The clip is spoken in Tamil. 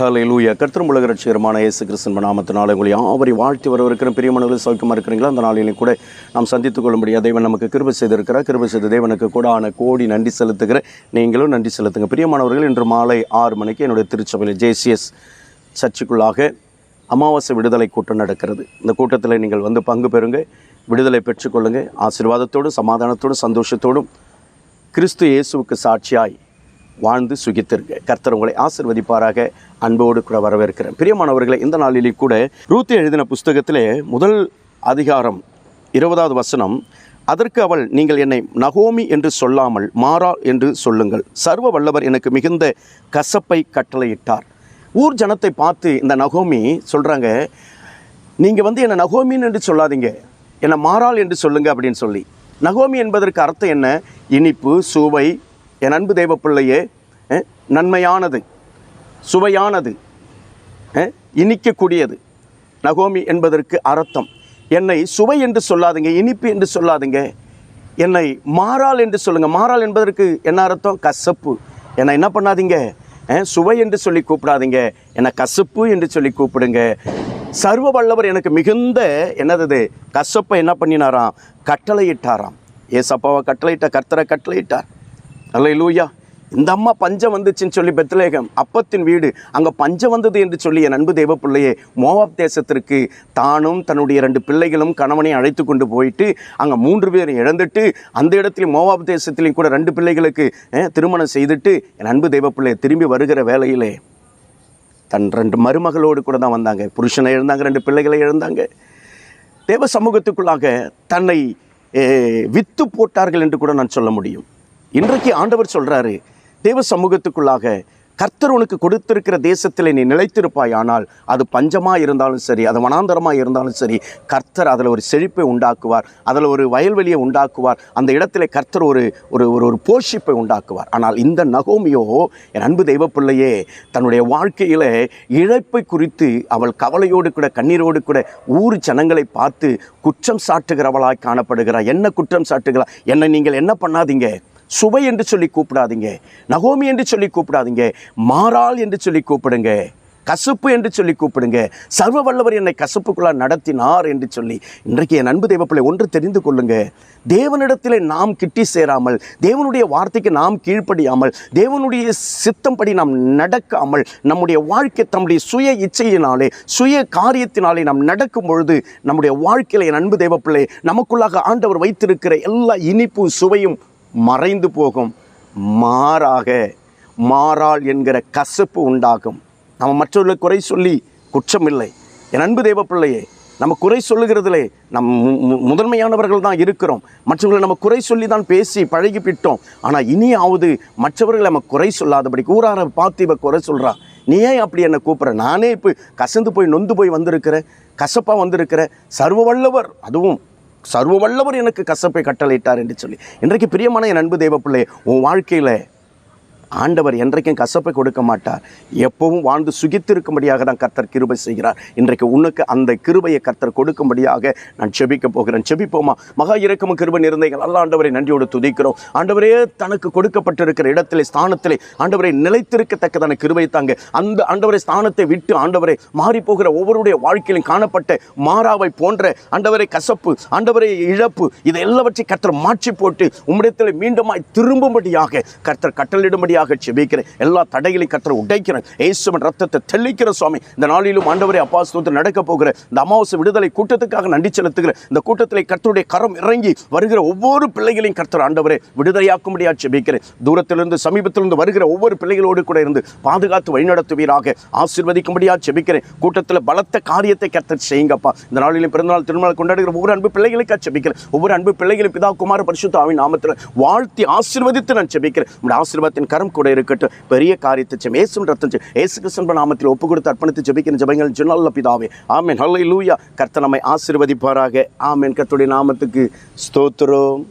ஹalleluya கர்த்தரும் உலக ரட்சிகரமான இயேசு கிறிஸ்தன் நாமத்தினால உங்களை யாவரை வாழ்த்தி வரவிருக்கிற பிரியமனர்கள் சௌக்கியமாக இருக்கிறீங்களா? அந்த நாளிலும் கூட நாம் சந்தித்துக் கொள்ளும்படியா தேவன் நமக்கு கிருபை செய்திருக்கிறார். கிருபை செய்த தேவனுக்கு கூட ஆன கோடி நன்றி செலுத்துகிற நீங்களும் நன்றி செலுத்துங்க. பிரியமானவர்கள் இன்று மாலை ஆறு மணிக்கு என்னுடைய திருச்சபையில் ஜேசிஎஸ் சர்ச்சுக்குள்ளாக அமாவாசை விடுதலை கூட்டம் நடக்கிறது. இந்த கூட்டத்தில் நீங்கள் வந்து பங்கு பெறுங்க விடுதலை பெற்றுக்கொள்ளுங்க ஆசீர்வாதத்தோடும் சமாதானத்தோடும் சந்தோஷத்தோடும் கிறிஸ்து இயேசுவுக்கு சாட்சியாய் வாழ்ந்து சுகித்திருக்க. கர்த்தர் உங்களை ஆசிர்வதிப்பாராக. அன்போடு கூட வரவேற்கிறேன். பிரியமானவர்களை இந்த நாளிலே கூட ரூத்தி எழுதின புஸ்தகத்திலே முதல் அதிகாரம் இருபதாவது வசனம் அதற்கு அவள் நீங்கள் என்னை நகோமி என்று சொல்லாமல் மாறா என்று சொல்லுங்கள். சர்வ வல்லவர் எனக்கு மிகுந்த கசப்பை கட்டளையிட்டார். ஊர் ஜனத்தை பார்த்து இந்த நகோமி சொல்கிறாங்க நீங்கள் வந்து என்னை நகோமின்னு என்று சொல்லாதீங்க. என்னை மாறாள் என்று சொல்லுங்கள் அப்படின்னு சொல்லி. நகோமி என்பதற்கு அர்த்தம் என்ன? இனிப்பு சுவை என் அன்பு தெய்வ பிள்ளையே நன்மையானது சுவையானது இனிக்கக்கூடியது. நகோமி என்பதற்கு அர்த்தம். என்னை சுவை என்று சொல்லாதீங்க இனிப்பு என்று சொல்லாதீங்க. என்னை மாறால் என்று சொல்லுங்கள் மாறால் என்பதற்கு என்ன அர்த்தம்? கசப்பு. என்னை என்ன பண்ணாதீங்க? சுவை என்று சொல்லி கூப்பிடாதீங்க. என்னை கசப்பு என்று சொல்லி கூப்பிடுங்க. சர்வ வல்லவர் எனக்கு மிகுந்த என்னது கசப்பை என்ன பண்ணினாராம்? கட்டளையிட்டாராம். ஏசப்பாவை கட்டளையிட்ட கர்த்தரை கட்டளையிட்டார். அல்ல லூயா இந்த அம்மா பஞ்சம் வந்துச்சுன்னு சொல்லி பெத்லேகம் அப்பத்தின் வீடு. அங்கே பஞ்சம் வந்தது என்று சொல்லி என் அன்பு தெய்வ பிள்ளையே மோவாப் தேசத்திற்கு தானும் தன்னுடைய ரெண்டு பிள்ளைகளும் கணவனையும் அழைத்து கொண்டு போயிட்டு அங்கே மூன்று பேரும் இழந்துட்டு அந்த இடத்துலையும் மோவாப் தேசத்துலையும் கூட ரெண்டு பிள்ளைகளுக்கு திருமணம் செய்துட்டு என் அன்பு தெய்வ பிள்ளையை திரும்பி வருகிற வேலையிலே தன் ரெண்டு மருமகளோடு கூட தான் வந்தாங்க. புருஷனை இழந்தாங்க ரெண்டு பிள்ளைகளை இழந்தாங்க. தேவ சமூகத்துக்குள்ளாக தன்னை வித்து போட்டார்கள் என்று கூட நான் சொல்ல முடியும். இன்றைக்கு ஆண்டவர் சொல்கிறாரு தேவ சமூகத்துக்குள்ளாக கர்த்தர் உனக்கு கொடுத்திருக்கிற தேசத்தில் நீ நிலைத்திருப்பாய் ஆனால் அது பஞ்சமாக இருந்தாலும் சரி அது வனாந்தரமாக இருந்தாலும் சரி கர்த்தர் அதில் ஒரு செழிப்பை உண்டாக்குவார் அதில் ஒரு வயல்வெளியை உண்டாக்குவார் அந்த இடத்துல கர்த்தர் ஒரு ஒரு ஒரு ஒரு போஷிப்பை உண்டாக்குவார். ஆனால் இந்த நகோமியோ என் அன்பு தெய்வ பிள்ளையே தன்னுடைய வாழ்க்கையில் இழப்பை குறித்து அவள் கவலையோடு கூட கண்ணீரோடு கூட ஊர் ஜனங்களை பார்த்து குற்றம் சாட்டுகிறவளாய் காணப்படுகிறார் என்ன குற்றம் சாட்டுகிறார் என்னை நீங்கள் என்ன பண்ணாதீங்க? சுவை என்று சொல்லி கூப்பிடாதீங்க. நகோமி என்று சொல்லி கூப்பிடாதீங்க. மாறால் என்று சொல்லி கூப்பிடுங்க. கசப்பு என்று சொல்லி கூப்பிடுங்க. சர்வ வல்லவர் என்னை கசப்புக்குள்ளா நடத்தினார் என்று சொல்லி இன்றைக்கு என் அன்பு தெய்வப்பிள்ளை ஒன்று தெரிந்து கொள்ளுங்க. தேவனிடத்தில் நாம் கிட்டி சேராமல் தேவனுடைய வார்த்தைக்கு நாம் கீழ்ப்படியாமல் தேவனுடைய சித்தம்படி நாம் நடக்காமல் நம்முடைய வாழ்க்கை தம்முடைய சுய இச்சையினாலே சுய காரியத்தினாலே நாம் நடக்கும் பொழுது நம்முடைய வாழ்க்கையில் என் அன்பு தெய்வப்பிள்ளை நமக்குள்ளாக ஆண்டவர் வைத்திருக்கிற எல்லா இனிப்பும் சுவையும் மறைந்து போகும். மாறாக மாறாள் என்கிற கசப்பு உண்டாகும். நம்ம மற்றவர்களை குறை சொல்லி குற்றம் இல்லை என் அன்பு தேவ பிள்ளையே நம்ம குறை சொல்லுகிறதுலே நம் மு- மு- முதன்மையானவர்கள் தான் இருக்கிறோம். மற்றவர்களை நம்ம குறை சொல்லி தான் பேசி பழகிப்பிட்டோம் ஆனால் இனியாவது மற்றவர்களை நம்ம குறை சொல்லாதபடி கூறார பார்த்து இவ குறை சொல்கிறா நீ ஏன் அப்படி என்னை கூப்பிட்ற? நானே இப்போ கசந்து போய் நொந்து போய் வந்திருக்கிற கசப்பாக வந்திருக்கிற சர்வ வல்லவர். அதுவும் சர்வ வல்லவர் எனக்கு கசப்பை கட்டளையிட்டார் என்று சொல்லி. இன்றைக்கு பிரியமான என் அன்பு தேவ பிள்ளை உன் வாழ்க்கையில் ஆண்டவர் என்றைக்கும் கசப்பை கொடுக்க மாட்டார். எப்பவும் வாழ்ந்து சுகித்திருக்கும்படியாக தான் கர்த்தர் கிருபை செய்கிறார். இன்றைக்கு உனக்கு அந்த கிருபையை கர்த்தர் கொடுக்கும்படியாக நான் செபிக்க போகிறேன். செபிப்போமா? மகா இறக்கமும் கிருபை இருந்தைகள் அல்ல ஆண்டவரை நன்றியோடு துதிக்கிறோம். ஆண்டவரே தனக்கு கொடுக்கப்பட்டிருக்கிற இடத்திலே ஸ்தானத்திலே ஆண்டவரை நிலைத்திருக்கத்தக்கதான கிருபை தாங்க. அந்த ஆண்டவரை ஸ்தானத்தை விட்டு ஆண்டவரை மாறி போகிற ஒவ்வொருடைய வாழ்க்கையிலும் காணப்பட்ட மாறாவை போன்ற ஆண்டவரை கசப்பு ஆண்டவரை இழப்பு இதை எல்லாவற்றையும் கர்த்தர் மாற்றி போட்டு உம்மிடத்தில் மீண்டுமாய் திரும்பும்படியாக கர்த்தர் கட்டளிடும்படியாக உறுதியாக செபிக்கிறேன் எல்லா தடைகளையும் கர்த்தர் உடைக்கிறேன். இயேசுவின் ரத்தத்தை தெளிக்கிற சுவாமி. இந்த நாளிலும் ஆண்டவரை அப்பா ஸ்தோத்திரம். நடக்க போகிற இந்த அமாவாசை விடுதலை கூட்டத்துக்காக நன்றி செலுத்துகிற இந்த கூட்டத்திலே கர்த்தருடைய கரம் இறங்கி வருகிற ஒவ்வொரு பிள்ளைகளையும் கர்த்தர் ஆண்டவரை விடுதலையாக்கும்படியாக செபிக்கிறேன் தூரத்திலிருந்து சமீபத்திலிருந்து வருகிற ஒவ்வொரு பிள்ளைகளோடு கூட இருந்து பாதுகாத்து வழிநடத்துவீராக ஆசீர்வதிக்கும்படியாக செபிக்கிறேன் கூட்டத்தில் பலத்த காரியத்தை கர்த்தர் செய்யுங்கப்பா. இந்த நாளிலும் பிறந்தநாள் திருமணம் கொண்டாடுகிற ஒவ்வொரு அன்பு பிள்ளைகளுக்காக செபிக்கிறேன் ஒவ்வொரு அன்பு பிள்ளைகளும் பிதா குமார பரிசுத்தாவின் நாமத்தில் வாழ்த்தி ஆசீர்வதித்து நான் செபிக்கிறேன் ஆசீர்வாதத்தின் கரம் கூட இருக்கட்டும். பெரிய காரியத்தை செம் ஏசும் ரத்தம் ஏசு கிருஷ்ணன் நாமத்தில் ஒப்பு கொடுத்து அர்ப்பணித்து ஜபிக்கிற ஜபங்கள் ஜுனல்ல பிதாவே. ஆமென். ஹல்லேலூயா. கர்த்த நம்மை ஆசீர்வதிப்பாராக. ஆமென். கத்துடைய நாமத்துக்கு ஸ்தோத்திரம்.